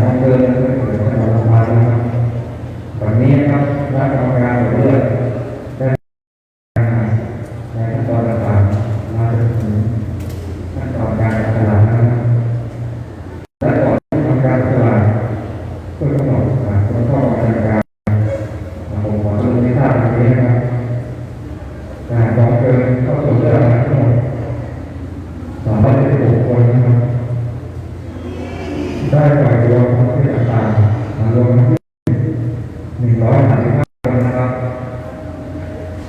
มองเดินเพื่เกิดจังหวัดลำปางนะครับวันนี้นะครับคณะกรรมการเลือดได้ในขั้นตอนต่างๆมาจนถึงขั้นตอนการจัดสลากนะครับและก่อนที่ทำการจัดสลากเพื่อกำหนดอ่าผลข้อการการผมขอลงที่ทราบตรงนี้นะครับการกองเกินเข้าสู่เรื่องทั้งหมดสองร้อยสิบหกคนนะครับได้ปล่อยตัวของที่ต่างๆมารวมที่หนึ่งร้อยสามสิบห้าคนนะครับ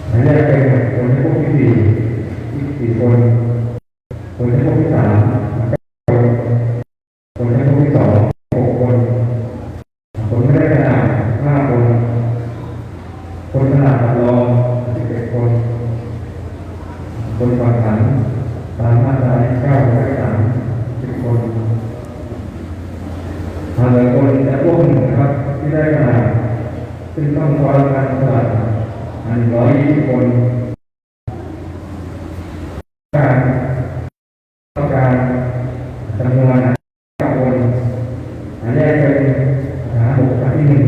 หมายเลขเป็นคนที่พวกที่สี่ที่สี่คน คนที่พวกที่สามเก้าคน คนที่พวกที่สองหกคน คนไม่ได้ขนาดห้าคน คนขนาดรองสิบเอ็ดคน คนฝากขังตามมาตราเก้าร้อยสามสิบคนทางหลายคนและพวกหนึ่งนะครับที่ได้ขนาดซึ่งต้องคอยการสลัดอันร้อยยี่สิบคนการต้องการจำนวนเก้าคนอันแรกเป็นหาหกอันที่หนึ่ง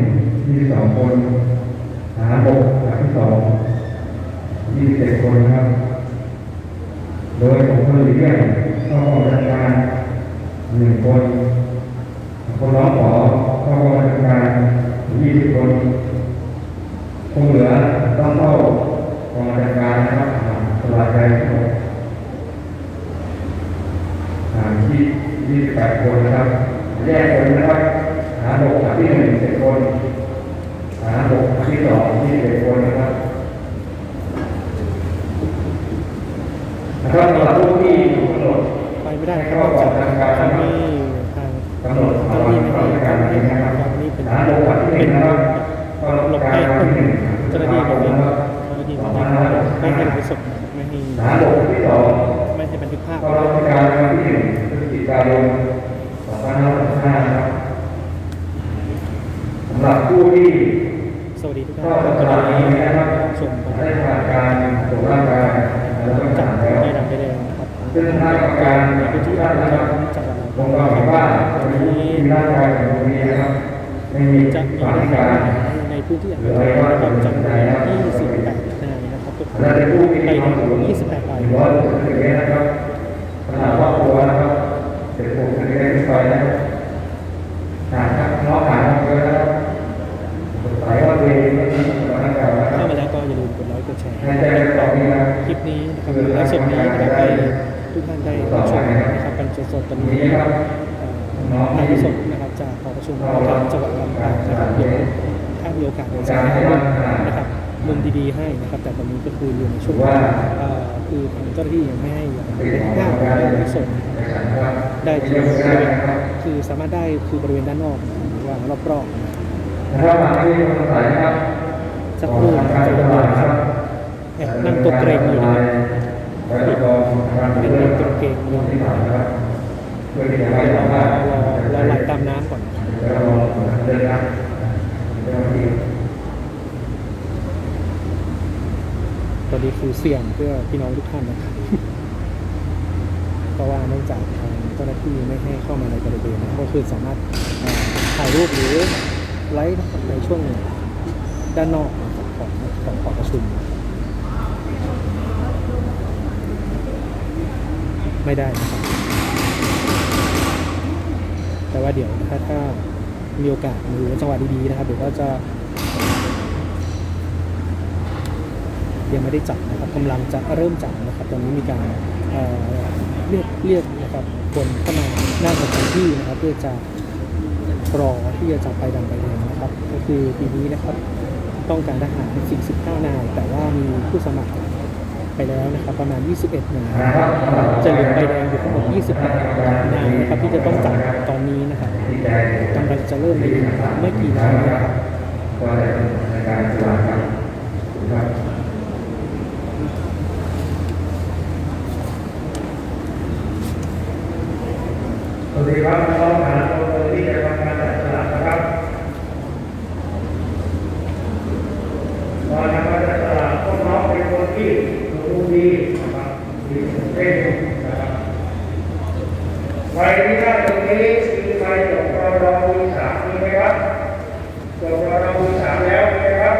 ยี่สิบสองคนหาหกอันที่สองยี่สิบเจ็ดคนครับ โดยผมเพิ่เรื่องต้องออกจากการหนึ่งคน คนร้องขอเข้ากองบัญชการ20คน คงเหลือต้องเข้ากองบัญชการนะครับสลายใจทั้งหมดหารที่28คนนะครับ แยกคนนะครับ หาหกหาที่หนึ่งเจ็ดคน หาหกที่สองยี่สิบคนนะครับ นะครับสำหรับผู้ที่กำหนดไปไม่ได้นะครับจากทางนี้ทางกำหนดเอาไว้ก่อนการเรียนะครับนี่เป็นหาโอกาสที่หนึ่งนะครับหลบให้ที่หนึ่งเจ้าหน้าที่คตรงนี้รับเจ้าหน้าที่ตรงนี้ไม่ให้ไปศพไม่ให้หาโอกาสที่สองไม่ให้บันทึกภาพรับการที่หนึ่งพฤศจิกายนสองพันห้าร้อยห้านะครับสำหรับผู้ที่สวัสดีทุกเข้าท่านตลาดนี้นะครับได้ผ่านการตรวจร่างกาย ซึ่งทางกรรมการในพื้นที่ท่านนะครับจังหวัดลงความเห็นว่าคนนี้มีร่างกายแข็งแรงนะครับไม่มีจะมีความทพิหาการรในพื้นที่อ่างทองนะครับจำนวน28นายนะครับก็คือและเป็นผู้มีไปความสูง28รายหนึ่งร้อยหกสิบเมตรนะครับ สดๆตอนนี้นี้ครับน้องนายสดนะครับจากหอประชุมของจังหวัดลำปางนะครับเดี๋ยวถ้ามีโอกาสเดี๋ยวจะให้มุมนะครับมุมดีๆให้นะครับ แต่ตอนนี้ก็คืออยู่ในช่วงว่าเอ่อคือทางเจ้าหน้าที่ยังไม่ให้เป็นภาพของไลฟ์สดได้ที่บริเวณคือสามารถได้คือบริเวณด้านนอกหรือว่ารอบๆนะครับนะครับมาที่สงสัยนะครับสักครู่นะครับจะเป็นยังไงครับแอบนั่งตัวเกรงอยู่นะครับไปรับรองการเป็นเลืนั่องกตัวเกรงอยู่ เพื่อที่จะให้รารว่าอรอไหลตามน้ำก่อนนะครับจะรอเดินนะเจ้าที่ตอนนี้คือเสี่ยงเพื่อพี่น้องทุกท่านนะครับเพราะว่าเนื่องจากทางเจ้าหน้าที่ไม่ให้เข้ามาในบริเวณนะครับก็คือสามารถถ่ายรูปหรือไลฟ์ในช่วงด้านนอกของของหอประชุม ไม่ได้นะครับ ว่าเดี๋ยวถ้าถ้ามีโอกาสหรือจังหวะดีๆนะครับเดี๋ยวก็จะยังไม่ได้จับนะครับกำลังจะเริ่มจับนะครับ ตอนนี้มีการเอ่อเรียกเรียกนะครับคนเข้ามาหน้าสถานที่นะครับ เพื่อจะรอที่จะจับใบดำใบแดงนะครับ ก็คือปีนี้นะครับ ต้องการทหาร45นายแต่ว่ามีผู้สมัคร ไปแล้วนะครับประมาณ 21 นายจะเหลือใบแดงอยู่ทั้งหมด 28 นายนะครับที่จะต้องจับตอนนี้นะครับที่ใจกำลังจะเริ่มในไม่กี่นาทีนะครับก็ได้ในการสลากครับครับสวัสดีครับน้องหาตัวที่จะทำการจัดสลากนะครับตอนทำการจัดสลากพวกน้องเป็นคนที่รู้ดีนะครับดีเต้นนะครับใครที่ได้ตรงนี้คือใครจบปรบวิช สามมีไหมครับจบรอที่สามแล้วมีไหมครับ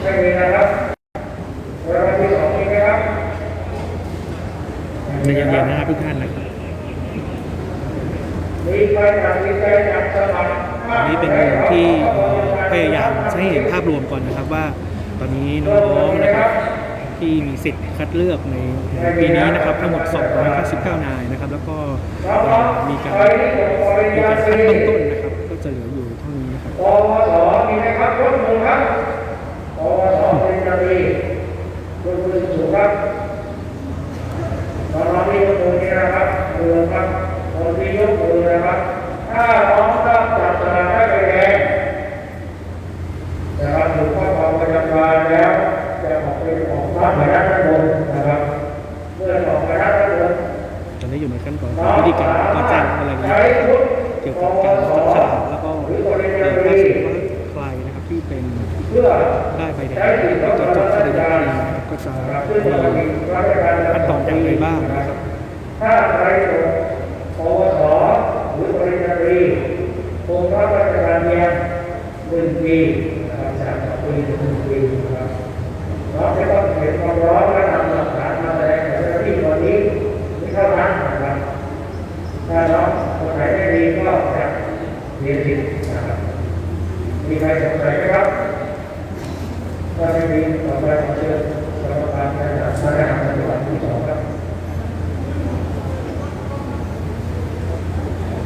ไม่มีนะครับรอที่สองมีไหมครับ ในเย็นๆนะครับทุกท่านนะครับมีใครอยากมีใครอยากสมัครอันนี้เป็นมุมที่เอ่พยายามให้เห็นภาพรวมก่อนนะครับว่า ตอนนี้น้องๆนะครับที่มีสิทธิ์คัดเลือกในปีนี้นะครับทั้งหมด299นายนะครับ แล้วก็มีการมีการคัดเบื้องต้นนะครับ ก็จะเหลืออยู่เท่านี้นะครับ ปวสมีไหมครับยกมือครับปวสเป็นจรียกมือสูงครับตอนนี้ยกมือนี่นะครับมือครับคนที่ยกมือนะครับ ถ้าน้องรับจับสลากได้ไปแดงนะครับถูกข้อความประจำการแล้วจะออกเป็นของรับไปด้านบนนะครับ เมื่อออกไปด้านบน ตอนนี้อยู่ในขั้นตอนของพิธีการก็แจ้งอะไรอย่างเงี้ยเกี่ยวกับการจับฉลากแล้วก็เอ่อถ้าสมมติว่าใครนะครับที่ เป็นได้ใบแดงก็จะจบคดีนะครับก็จะมีขั้นตอนอย่างไรบ้างนะครับถ้าใครจบปวสหรือปริญญาตรีคงรับราชการเพียงหนึ่งปีนะครับจากปีหนึ่งปีนะครับน้องจะต้องเขียนความร้องและนำหลักฐานมาแสดงกับเจ้าหน้าที่ตอนนี้ไม่เท่านั้นนะครับถ้าน้องคนไหนไม่ดีก็จะเสียสิทธิ์นะครับ มีใครสงสัยไหมครับถ้าไม่มีต่อไปขอเชิญกรรมการการจัดมาตรฐานปฏิบัติที่สองครับ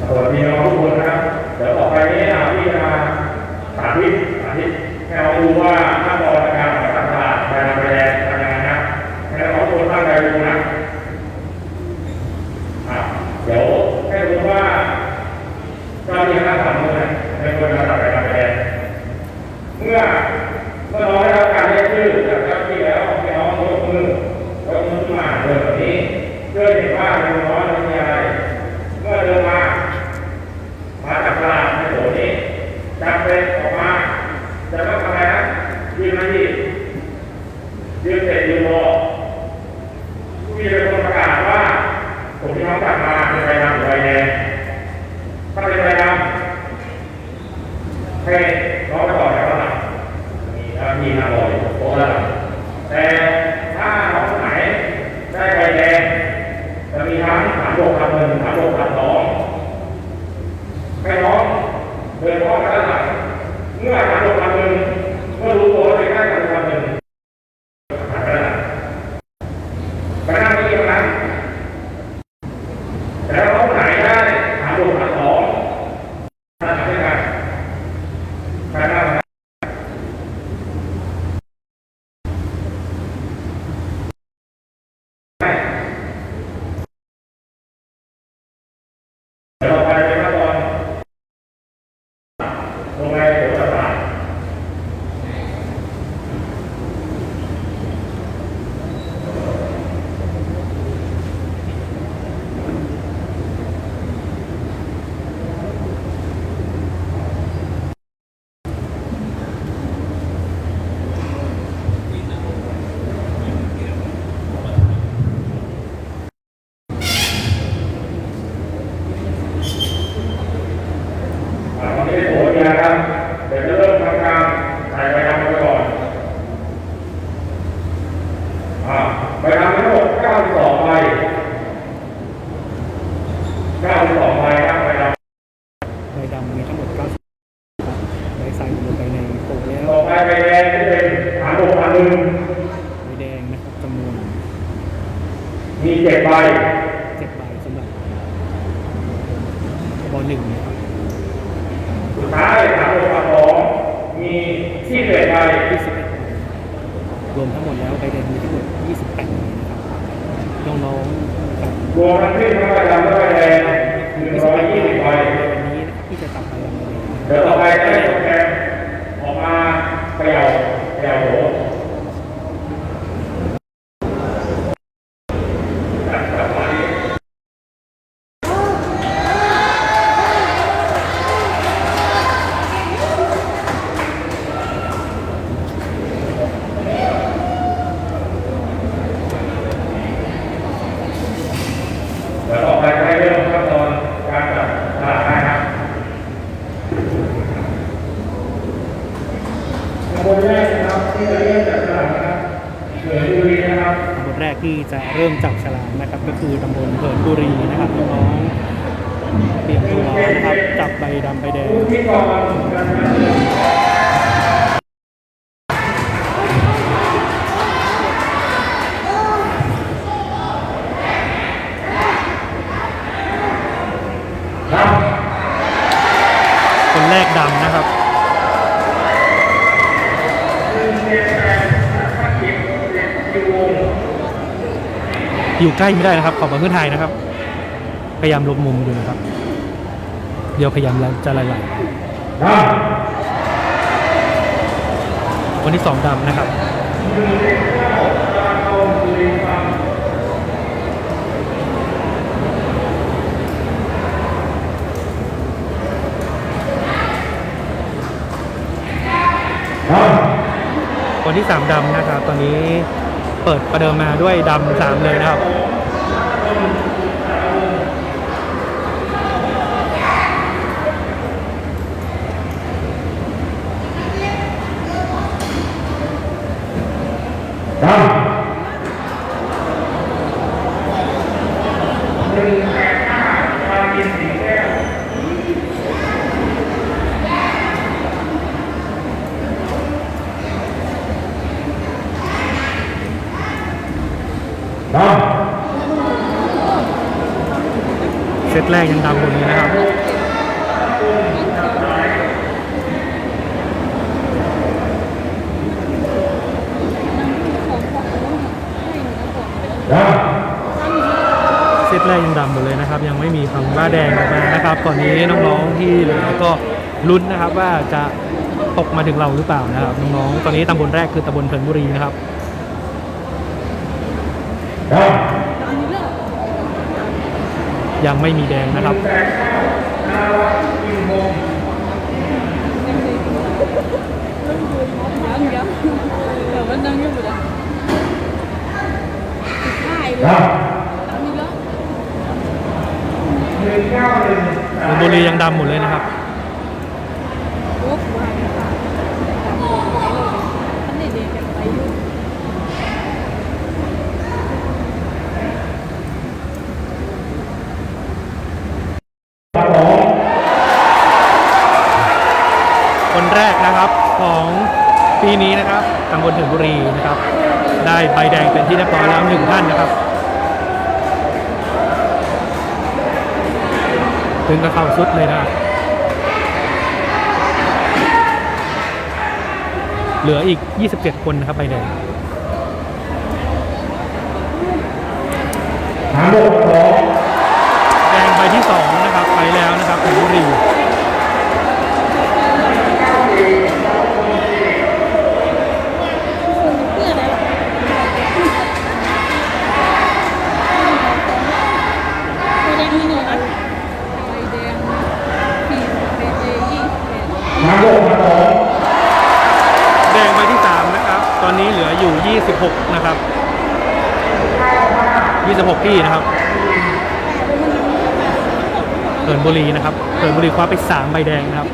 สวัสดีน้องทุกคนนะครับเดี๋ยวต่อไปนี้อะพี่จะมาสาธิตสาธิตให้เราดูว่าถ้าบอลการของตลาดแบรนด์แบรนด์ทำยังไงนะให้เราทุกคนตั้งใจดูนะอะเดี๋ยวให้ดูว่าเจ้าที่คณะทำมือเนี่ยในคนระดับแบรนด์แบรนด์เมื่อเมื่อน้องได้รับการเรียกชื่อจากเจ้าที่แล้วให้น้องยกมือยกมือขึ้นมาเดินแบบนี้เพื่อเห็นว่าในน้องมีอะไร เมื่อเดินมา มาจากตลาดในโถนี้จำเป็นออกมา จะต้องทำอะไรนะยืนมาที่ยืนเสร็จยืนรอพี่เป็นคนประกาศว่า ผมที่น้องกลับมาเป็นใบดำหรือใบแดงถ้าเป็นใบดำให้น้องไปต่อแถวหลังมีหน้าที่หน้าบอยโต๊ะแล้วแต่ถ้าน้องคนไหนได้ใบแดง จะมีทั้งฐานบกฐานหนึ่งฐานบกฐานสองให้น้อง เดินเข้าไปด้านหลังเมื่อฐานบกฐานหนึ่งเมื่อรู้ตัวว่าเป็นกล้ฐานบกฐานหนึ่งฐานไปด้านหลังไปนั่เก้าอี้ตรงนั้นแต่ถ้าเขาไหนได้ฐานบกฐานสองฐานด้วยกันไปนั่งนะเดี๋ยวเราไปเป็นขั้นตอนลงในโถสตาร์ อ่าตอนนี้โถเดียวนะครับ เดี๋ยวจะเริ่มทำการใส่ใบดำไปก่อน อ่าใบดำทั้งหมด92ใบ92ใบครับใบดำ ใบดำมีทั้งหมด9ใบใส่ลงไปในโถแล้ว ต่อไปใบแดงจะเป็นฐานบกฐานหนึ่ง ใบแดงนะครับจำนวนมีเจ็ดใบ7ใบสำหรับบอลหนึ่งนะครับสุดท้ายฐานบกฐานสองมีที่เหลือใบ21ใบรวมทั้งหมดแล้วใบแดงมีทั้งหมด28ใบนะครับน้องๆนะครับรวมทั้งสิ้นทั้งใบดำและใบแดงหนึ่งร้อยยี่สิบใบวันนี้นะครับที่จะตัดไปวันนี้เดี๋ยวต่อไป เดี๋ยวต่อไปให้เริ่มขั้นตอนการจัดตลาดได้ครับขบวแรกนะครับที่จะเริ่มจัดตลาดครับเกิดบุรีนะครับขบวแรกที่จะเริ่มจับฉลากนะครับ ก็คือตำบลเกิดบุรีนะครับน้องเตรียมตัวนะครับจับใบดำใบแดง อยู่ใกล้ไม่ได้นะครับ ขอบคุณไทยนะครับ พยายามลบมุมอยู่นะครับ เดี๋ยวพยายามจะไล่ครับๆคนที่สองดำนะครับครับคนที่สามดำนะครับ ตอนนี้ เปิดประเดิมมาด้วยดำสามเลยนะครับครับ ซตแรกยังดำหมดเลยนะครับเซตแรกยังดำหมดเลยนะครับ ยังไม่มีคำว่าแดงออกมานะครับ ตอนนี้น้องๆที่เหลือก็ลุ้นนะครับว่าจะตกมาถึงเราหรือเปล่านะครับน้องๆตอนนี้ตำบลแรกคือตำบลเพินบุรีนะครับ ยังไม่มีแดงนะครับครับเพินบุรียังดำหมดเลยนะครับครับผม คนแรกนะครับของ ปีนี้นะครับตำบลถึงบุรีนะครับ ได้ใบแดงเป็นที่เรียบร้อยแล้วหนึ่งท่านนะครับถึงกับเข้าสุดเลยนะครับเหลืออีก 27 คนนะครับใบแดงหางบกครับผมแดงใบที่ 2 นะครับ ไปแล้วนะครับถึงบุรี หางบกครับผม แดงใบที่ 3 นะครับ ตอนนี้เหลืออยู่ 26 นะครับี้นะครับเกินบุรีนะครับเกินบุรีคว้าไป3ใบแดงนะครับ